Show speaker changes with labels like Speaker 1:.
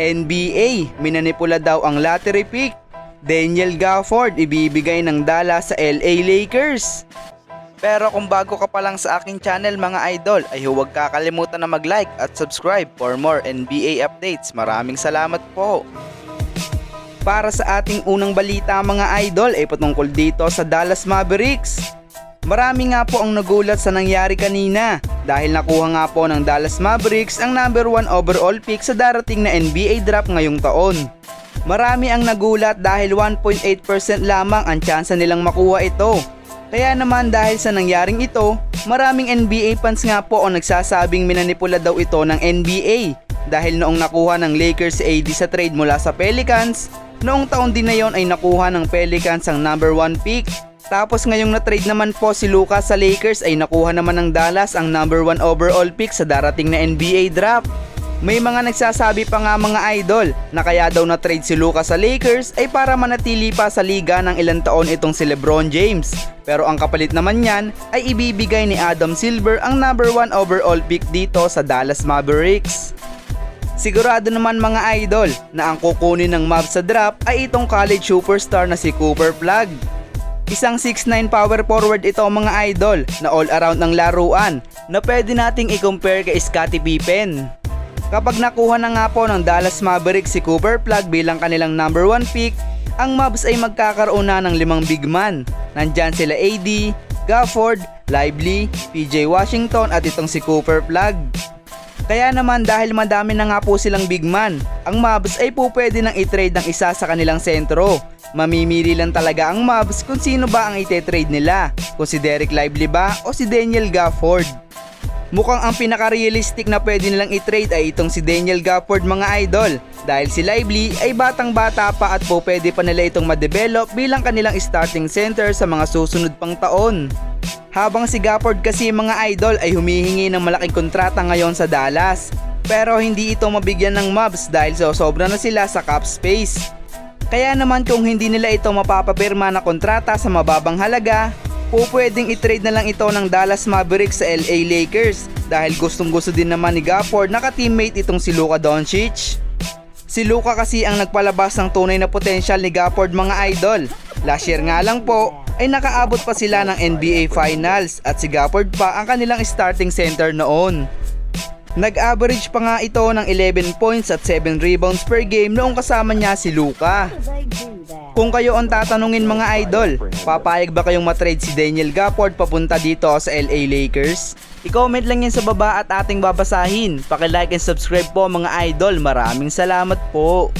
Speaker 1: NBA, minanipula daw ang lottery pick. Daniel Gafford ibibigay ng dala sa LA Lakers. Pero kung bago ka pa lang sa aking channel mga idol ay huwag kakalimutan na mag-like at subscribe for more NBA updates. Maraming salamat po. Para sa ating unang balita mga idol ay patungkol dito sa Dallas Mavericks. Marami nga po ang nagulat sa nangyari kanina dahil nakuha nga po ng Dallas Mavericks ang number 1 overall pick sa darating na NBA draft ngayong taon. Marami ang nagulat dahil 1.8% lamang ang tsansa nilang makuha ito. Kaya naman dahil sa nangyaring ito, maraming NBA fans nga po ang nagsasabing minanipula daw ito ng NBA dahil noong nakuha ng Lakers si AD sa trade mula sa Pelicans, noong taon din na yon ay nakuha ng Pelicans ang number 1 pick. Tapos ngayong na-trade naman po si Lucas sa Lakers ay nakuha naman ng Dallas ang number 1 overall pick sa darating na NBA draft. May mga nagsasabi pa nga mga idol na kaya daw na-trade si Lucas sa Lakers ay para manatili pa sa liga ng ilang taon itong si Lebron James. Pero ang kapalit naman niyan ay ibibigay ni Adam Silver ang number 1 overall pick dito sa Dallas Mavericks. Sigurado naman mga idol na ang kukunin ng Mavs sa draft ay itong college superstar na si Cooper Plug. Isang 6'9 power forward ito mga idol na all around ng laruan na pwede nating i-compare kay Scottie Pippen. Kapag nakuha na nga po ng Dallas Mavericks si Cooper Plug bilang kanilang number 1 pick, ang Mavs ay magkakaroon na ng limang big man. Nandyan sila AD, Gafford, Lively, PJ Washington at itong si Cooper Plug. Kaya naman dahil madami na nga po silang big man, ang Mavs ay po pwede nang i-trade ng isa sa kanilang sentro. Mamimili lang talaga ang Mavs kung sino ba ang ite-trade nila, kung si Derek Lively ba o si Daniel Gafford. Mukhang ang pinaka-realistic na pwede nilang i-trade ay itong si Daniel Gafford mga idol dahil si Lively ay batang bata pa at po pwede pa nila itong ma-develop bilang kanilang starting center sa mga susunod pang taon. Habang si Gafford kasi mga idol ay humihingi ng malaking kontrata ngayon sa Dallas pero hindi ito mabigyan ng Mavs dahil so sobra na sila sa cap space. Kaya naman kung hindi nila ito mapapapirma na kontrata sa mababang halaga, po pwedeng i-trade na lang ito ng Dallas Mavericks sa LA Lakers dahil gustong gusto din naman ni Gafford naka-teammate itong si Luka Doncic. Si Luka kasi ang nagpalabas ng tunay na potensyal ni Gafford mga idol. Last year nga lang po ay nakaabot pa sila ng NBA Finals at si Gafford pa ang kanilang starting center noon. Nag-average pa nga ito ng 11 points at 7 rebounds per game noong kasama niya si Luka. Kung kayo ang tatanungin mga idol, papayag ba kayong matrade si Daniel Gafford papunta dito sa LA Lakers? I-comment lang yan sa baba at ating babasahin. Paki-like and subscribe po mga idol. Maraming salamat po.